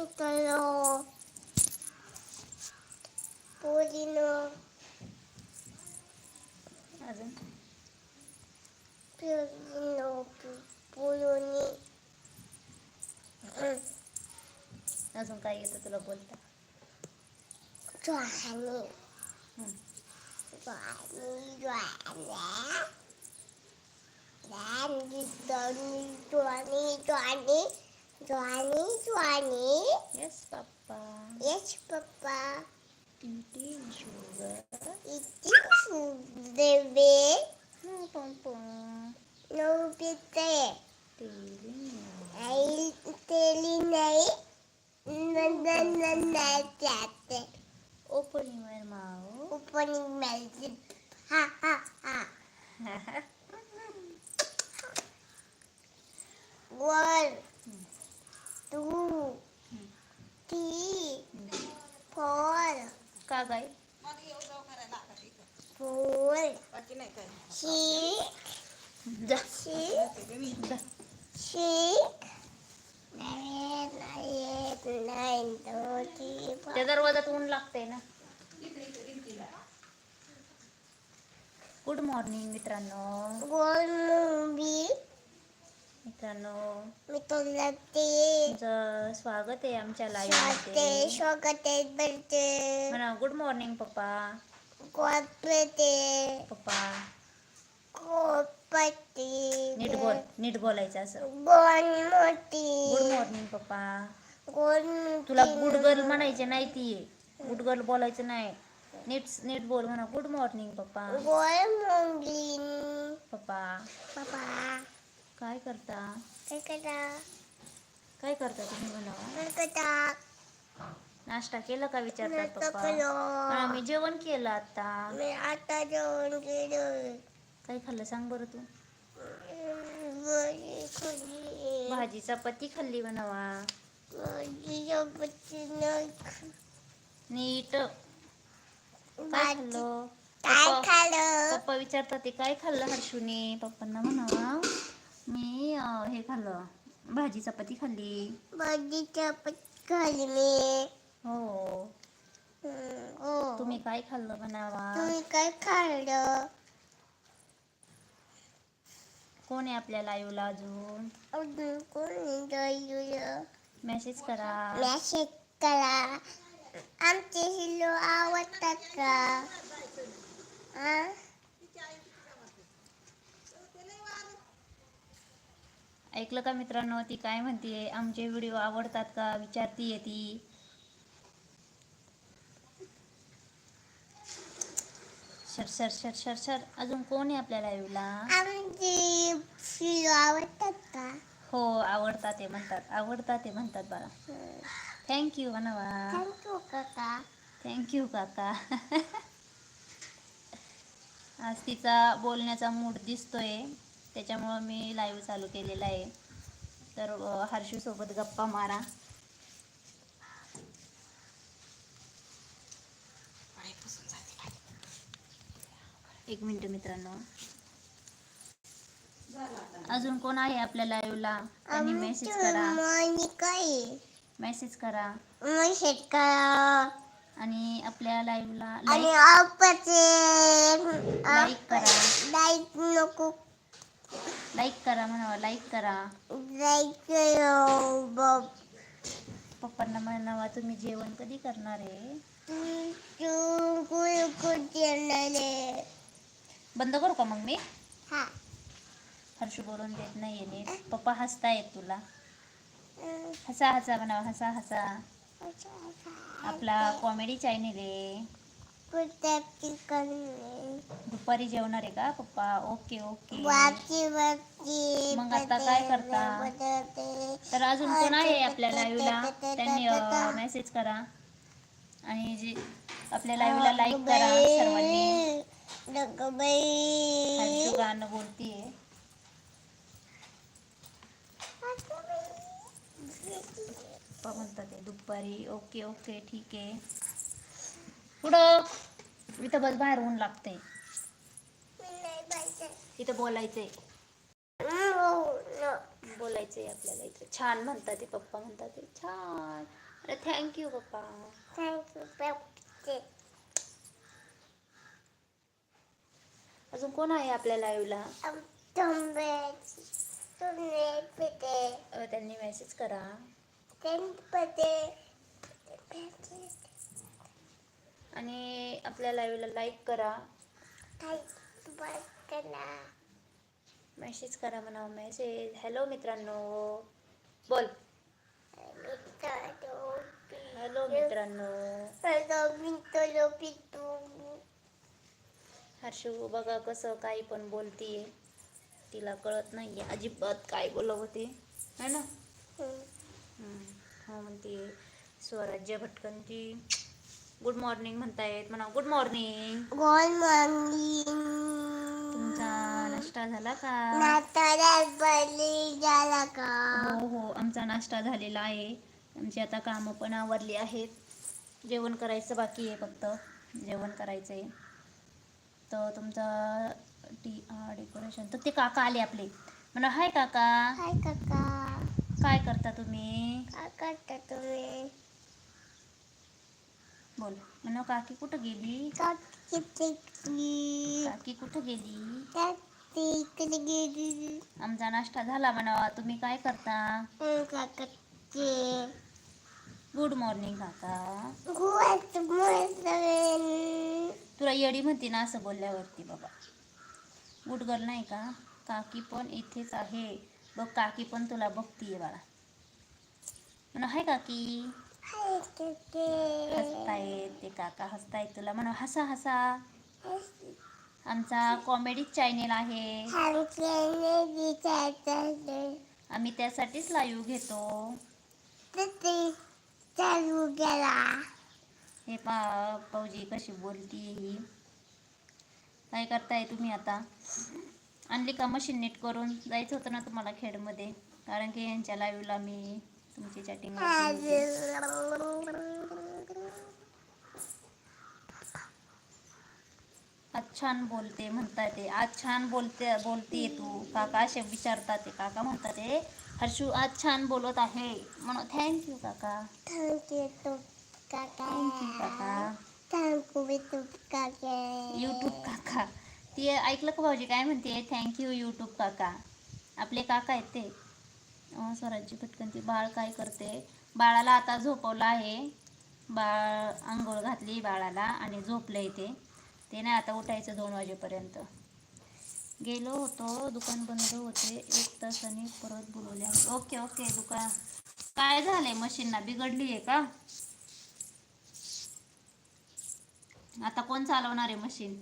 un color pulino. Pulino, puloni. No son callito te lo vuelta. Joani. Joani, Joani. Joani, Joani, Joani. Johnny, Johnny. Yes, Papa. Yes, Papa. It is sugar. It is baby. No, hmm, Pompom. No, Peter. Telling I telling I. No, no, no, no, Dad. Opening my mouth. Opening my mouth. Ha, ha, ha. Ha, ha. One. Two three four. का काय four. Six जा six जा six nine eight nine two three four त्या दरवाजात ऊन लागतंय ना. Good morning मित्रांनो. गोल मूवी मित्रांनो. मी तुला ते तुमचं स्वागत आहे आमच्या लाईव्ह स्वागते बोलते म्हणा गुड मॉर्निंग पप्पा. पप्पा. नीट बोल नीट बोलायचं असं. गुड मॉर्निंग पप्पा. तुला गुड गर्ल म्हणायचे नाही ती. गुड गर्ल बोलायचं नाही. नीट नीट बोल म्हणा. गुड मॉर्निंग पप्पा. गोल मुंगली पप्पा. बाबा काय करता? काय करा काय करता तुम्ही म्हणावा? नाश्ता केला का विचारतात पप्पा? मी जेवण केलं आता मी आता जेवण केलं. काय खाल्लं सांग बरं तू? भाजी चपाती खाल्ली म्हणावा. नीट. काय खाल्लं? पप्पा विचारतात ते काय खाल्लं हर्षूने? पप्पांना म्हणावा. मी अं, हे खाल्लं. भाजी चपाती खाल्ली. भाजी चपाती खाल्ली. मी हो. हम्म, हो. तुम्ही काय खाल्लं म्हणावा? तुम्ही काय खाल्लं? कोण आहे आपल्या लाईव्हला अजून? अजून कोणी मेसेज करा. मॅसेज करा. आमचे हिरो आवडतात का? आ? ऐकलं का मित्रांनो? ती काय म्हणतीये? आमचे व्हिडिओ आवडतात का? विचारतीये ती. Sir sir sir sir sir अजून कोण आहे आपल्या लाईव्हला आवडतात का? हो आवडतात ते म्हणतात. आवडतात ते म्हणतात बाळा. थँक्यू म्हणावा थँक्यू काका. थँक्यू काका. आज तिचा बोलण्याचा मूड दिसतोय. त्याच्यामुळं मी लाईव्ह चालू केलेला आहे. तर हर्षूसोबत गप्पा मारा. एक मिनिट मित्रांनो. अजून कोण आहे आपल्या लाईव्हला त्यांनी मेसेज करा. मेसेज करा. मेसेज करा. आणि आपल्या लाईव्हला आणि लाईक करा. लाईक नको. लाईक करा म्हणावा लाईक करा. लाईक करो पप्पांना म्हणावा तुम्ही जेवण कधी करणार आहे? बंद करू का मग मी? हा. हर्षू बोलून देत नाहीये नीट. पप्पा हसतायत तुला. हसा हसा म्हणावा हसा हसा. आपला कॉमेडी चॅनेल आहे. दुपारी जेवणार आहे का पप्पा? Okay okay. मग आता काय करता? तर अजून कोण आहे आपल्या लाईव्हला त्यांनी मेसेज करा. आणि जे आपल्या लाईव्हला लाईक करा सर्वांनी. हर्षू गाणं बोलतीये. पप्पा म्हणतात दुपारी. ओके ओके ठीक आहे. पुढं. इथं बस बाहेर ऊन लागते इथं बोलायचंय. बोलायचंय आपल्याला इथं. छान म्हणतात ते पप्पा म्हणतात छान. अरे थँक्यू पप्पा. थँक्यू अजून कोण आहे आपल्या लाईव्हला तुंबे तुमने त्यांनी मेसेज करा. गणपती. आणि आपल्या लाईव्हला लाईक करा. मेसेज करा. म्हणा मेसेज हॅलो मित्रांनो. बोल. हॅलो मित्रांनो. हर्षू बघा कसं काही पण बोलतीये. तिला कळत नाहीये. अजिबात काय बोलत होते है ना. हो म्हणते स्वराज्य भटकंती. गुड मॉर्निंग म्हणतायत म्हणा गुड मॉर्निंग गोल मॉर्निंग तुमचा नाश्ता झाला का? झाला का? हो हो आमचा नाश्ता झालेला आहे. आमची आता कामं पण आवरली आहेत. जेवण करायचं बाकी आहे फक्त जेवण करायचं आहे तर तुमचा टी डेकोरेशन तर ते काका आले आपले. म्हणा हाय काका. हाय काका. काय करता तुम्ही? काय करता तुम्ही? बोल। म्हणा काकी कुठं गेली? काकी टिकली। काकी कुठं गेली? काकी इकडे गेली। आमचा नाश्ता झाला म्हणा तुम्ही काय करता? काकाचे गुड मॉर्निंग काका. गुवाच मस्त तुला येडी म्हणते ना असं बोलल्यावरती बाबा. गुड गर्ल नाही का? काकी पण इथेच आहे. बघ काकी पण तुला बघतीये बाळा. म्हणा हाय काकी. हसतायत ते काका हसतायत तुला म्हणा हसा हसा. आमचा कॉमेडी चॅनेल आहे. आम्ही त्यासाठीच लाईव्ह घेतो. हे पा पाऊजी कशी बोलती ही. काय करताय तुम्ही आता? आणली का मशीन नीट करून? जायचं होतं ना तुम्हाला खेडमध्ये. कारण की यांच्या लाईव्हला मी तुमची चॅटिंग आज छान बोलते म्हणतात ते. आज छान बोलते बोलतीये तू. काका असे विचारतात ते. काका म्हणतात ते हर्षू आज छान बोलत आहे. म्हणून थँक्यू काका. थँक्यू काका. थँक्यू काका. थँक्यू तू काका. यूट्यूब काका. ती ऐकलं का भाऊजी? काय म्हणते? थँक्यू यूट्यूब काका. आपले काका आहेत ते. स्वराज्य पटकन ती बाळ काय करते? बाळाला आता झोपवलं आहे. बाळ आंघोळ घातली बाळाला आणि झोपलं ते. ते नाही आता उठायचं दोन वाजेपर्यंत. गेलो होतो. दुकान बंद होते. एक तासाने परत बोलवले ओके ओके दुकान. काय झालंय? मशीनना बिघडली आहे का? आता कोण चालवणार आहे मशीन?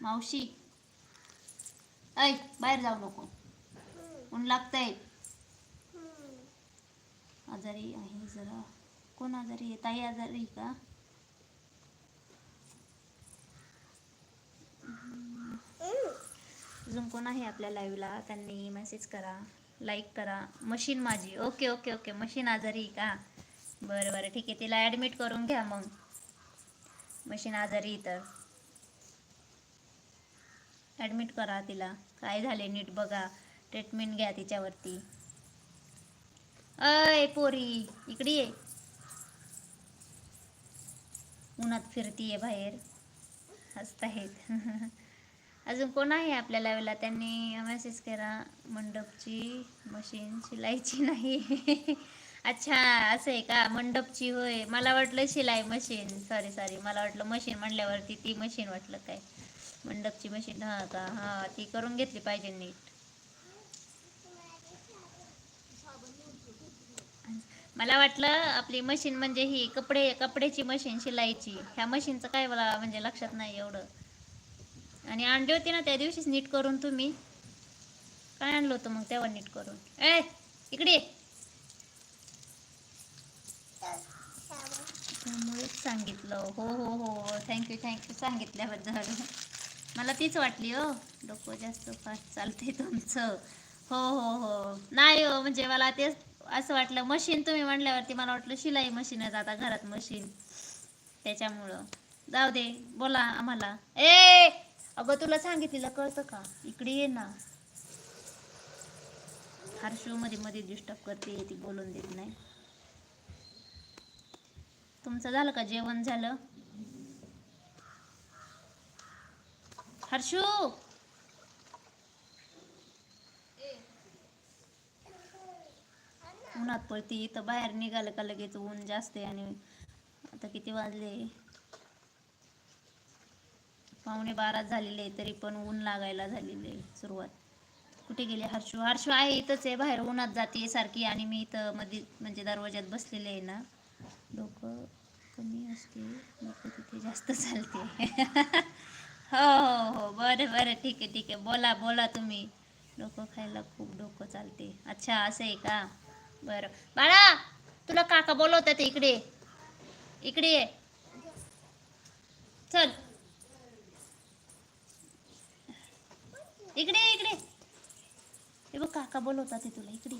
मावशी. ऐ बाहेर जाऊ नको. ऊन लागतंय? आजारी आहे जरा. कोण आजारी आहे? ताई आजारी का? अजून कोण आहे आपल्या लाईव्हला त्यांनी मेसेज करा लाईक करा. मशीन माझी. ओके ओके ओके मशीन आजारी का? बरं बरं. ठीक आहे. तिला ॲडमिट करून घ्या मग. मशीन आजारी तर. ॲडमिट करा तिला. काय झाले नीट बघा. ट्रीटमेंट घ्या तिच्यावरती. अय पोरी इकडे ये. उन्हात फिरतीये बाहेर. हसतायत अजून कोण आहे आपल्या लावेला त्यांनी मेसेज करा मंडपची मशीन शिलाईची नाही. अच्छा असं आहे का? मंडपची होय. मला वाटलं शिलाई मशीन सॉरी सॉरी मला वाटलं मशीन म्हणल्यावरती ती मशीन वाटलं काय? मंडपची मशीन हा का? हा ती करून घेतली पाहिजे नीट. मला वाटलं आपली मशीन म्हणजे ही कपडे कपड्याची मशीन शिलाईची. ह्या मशीनचं काय मला म्हणजे लक्षात नाही एवढं. आणि आणली होती ना त्या दिवशीच नीट करून तुम्ही. काय आणलं होतं मग तेव्हा नीट करून? ए इकडे त्यामुळेच सांगितलं. हो हो हो. थँक्यू थँक्यू सांगितल्याबद्दल. मला तीच वाटली हो. डोकं जास्त फास्ट चालते तुमचं. हो हो हो. नाही हो म्हणजे मला तेच असं वाटलं मशीन तुम्ही म्हणल्यावरती मला वाटलं शिलाई मशीन आहे आता घरात मशीन त्याच्यामुळं. जाऊ दे बोला आम्हाला. ए! अगं तुला सांगितलेलं कळतं का? इकडे ये ना. हर्षू मध्ये मध्ये डिस्टर्ब करते ती बोलून देत नाही. तुमचं झालं का जेवण झालं? हर्षू! उन्हात पडते. इथं बाहेर निघालं का लगेच ऊन जास्त आहे आणि आता किती वाजले? पावणे बारा झालेले आहे, तरी पण ऊन लागायला झालेले आहे सुरुवात. कुठे गेले? हर्षू. हर्षू आहे इथंच आहे बाहेर उन्हात जाते सारखी आणि मी इथं मध्ये म्हणजे दरवाज्यात बसलेले आहे ना. डोकं कमी असते डोकं तिथे जास्त चालते. हो हो हो. बरं बरं. ठीक आहे ठीक आहे. बोला बोला तुम्ही. डोकं खायला खूप डोकं चालते. अच्छा असं आहे का? बरं. बाळा तुला काका बोलवतात इकडे. इकडे ये. चल. इकडे इकडे. हे बघ काका बोलवतात ते तुला. इकडे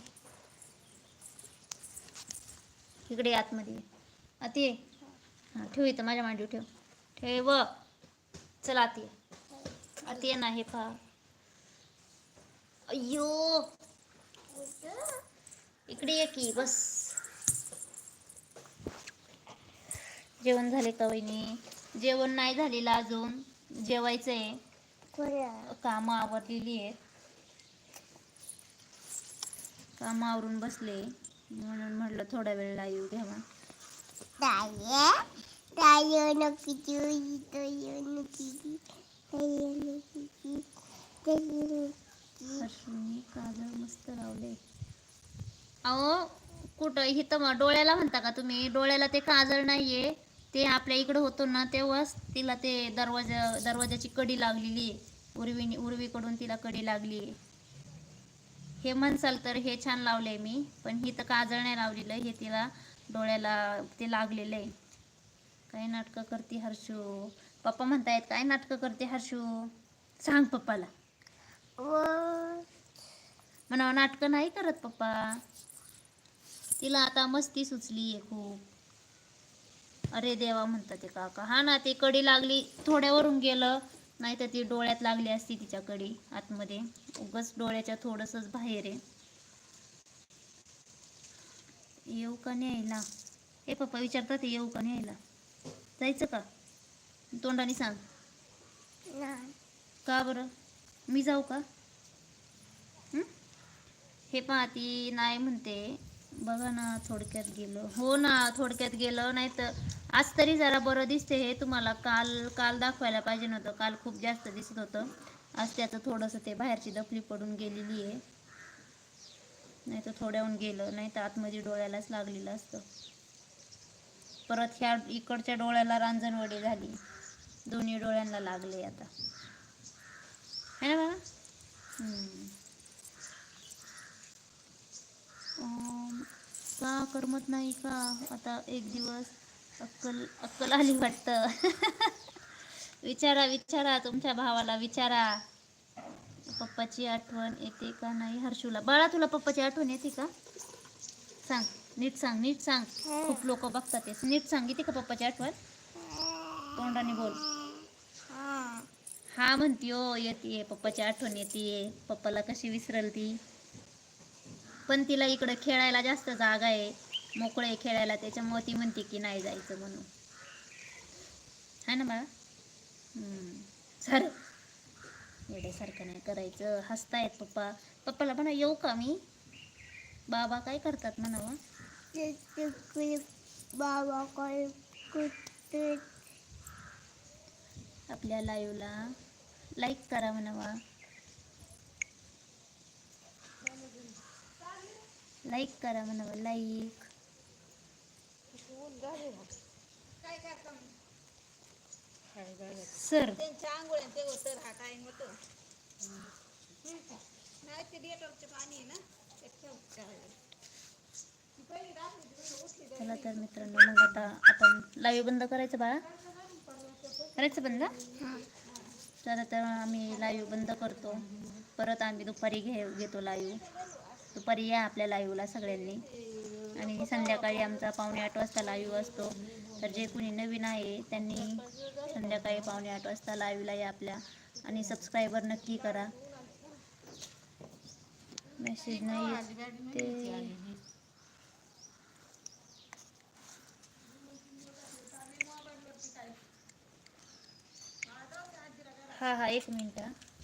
इकडे आतमध्ये. आत ये. हां ठेव इथं माझ्या मांडीवर ठेव. ठेव. चल आत ये. आत ये ना हे पहा. अय्यो. इकडे ये की बस. जेवण झाले का वहिनी? जेवण नाही झालेलं अजून. जेवायचं आहे कामं आवरलेली आहेत. कामं आवरून बसले. म्हणून म्हटलं थोडा वेळ लाईव्ह घ्यावा. काजळ मस्त लावले अहो कुठं मग डोळ्याला म्हणता का तुम्ही? डोळ्याला ते काजळ नाहीये. ते आपल्या इकडं होतो ना तेव्हाच तिला ते दरवाजा दरवाजाची कडी लागलेली. आहे उर्वी उर्वीकडून तिला कडी लागली. आहे हे म्हणसाल तर हे छान लावलंय मी पण ही तर काजळ नाही लावलेलं. हे तिला डोळ्याला ते लागलेलं आहे काय नाटकं करते हर्षू? पप्पा म्हणतायत काय नाटकं करते हर्षू? सांग पप्पाला. म्हणा नाटकं नाही करत पप्पा. तिला आता मस्ती सुचली आहे खूप. अरे देवा म्हणतात ते काका. हा ना ते कडी लागली थोड्यावरून गेलं नाही तर ती डोळ्यात लागली असती तिच्या कडी आतमध्ये. उगच डोळ्याच्या थोडंसंच बाहेर आहे. येऊ का न्यायला? हे पप्पा विचारतात "हे येऊ का न्यायला? जायचं का? तोंडाने सांग. का बरं? मी जाऊ का? हं? हे पहा ती नाही म्हणते. बघा ना थोडक्यात गेलं. हो ना थोडक्यात गेलं. नाही तर आज तरी जरा बरं दिसते हे तुम्हाला. काल काल दाखवायला पाहिजे नव्हतं. काल खूप जास्त दिसत होतं. आज त्याचं थोडंसं ते बाहेरची दफली पडून गेलेली आहे. नाही तर थोड्याहून गेलं. नाही तर आतमध्ये डोळ्यालाच लागलेलं असतं. परत ह्या इकडच्या डोळ्याला रांजणवडी झाली. दोन्ही डोळ्यांना लागले आता. है ना बाबा? का करमत नाही का? आता एक दिवस अक्कल अक्कल आली वाटतं. विचारा विचारा तुमच्या भावाला विचारा. पप्पाची आठवण येते का नाही? हर्षूला. बाळा तुला पप्पाची आठवण येते का? सांग नीट सांग नीट सांग. खूप लोक बघतात तेच नीट सांग येते का पप्पाची आठवण? तोंडाने बोल. हा. हा म्हणती हो येते पप्पाची आठवण येते पप्पाला कशी विसरल ती पण तिला इकडं खेळायला जास्त जागा आहे. मोकळे आहे खेळायला त्याच्यामुळे ती म्हणते की नाही जायचं म्हणून. है ना बाळा? येड्यासारखं नाही करायचं. हसतायत पप्पा. पप्पाला म्हणा येऊ का मी? बाबा काय करतात म्हणावं बाबा काय आपल्या लाईव्हला लाईक करा म्हणावा लाईक करा म्हणावं लाईक. सर. त्यांच्या आंघोळ्या ते होतं हा काय होतं. नाही ते डेटॉलचे पाणी आहे ना ते ठेव करायला. ती पहिली रात्री तिकडे उठली तर चला तर मित्रांनो मग आता आपण लाईव्ह बंद करायचं बाळा. करायचं बंद? चला तर आम्ही लाईव्ह बंद करतो. परत आम्ही दुपारी घे घेतो लाईव्ह दुपारी या आपल्या लाईव्हला सगळ्यांनी. आणि संध्याकाळी आमचा पावणे आठ वाजता लाईव्ह असतो. तर जे कुणी नवीन आहे त्यांनी संध्याकाळी पावणे आठ वाजता लाईव्हला या आपल्या. आणि सबस्क्रायबर नक्की करा. मेसेज नाही ते. हां हां एक मिनटं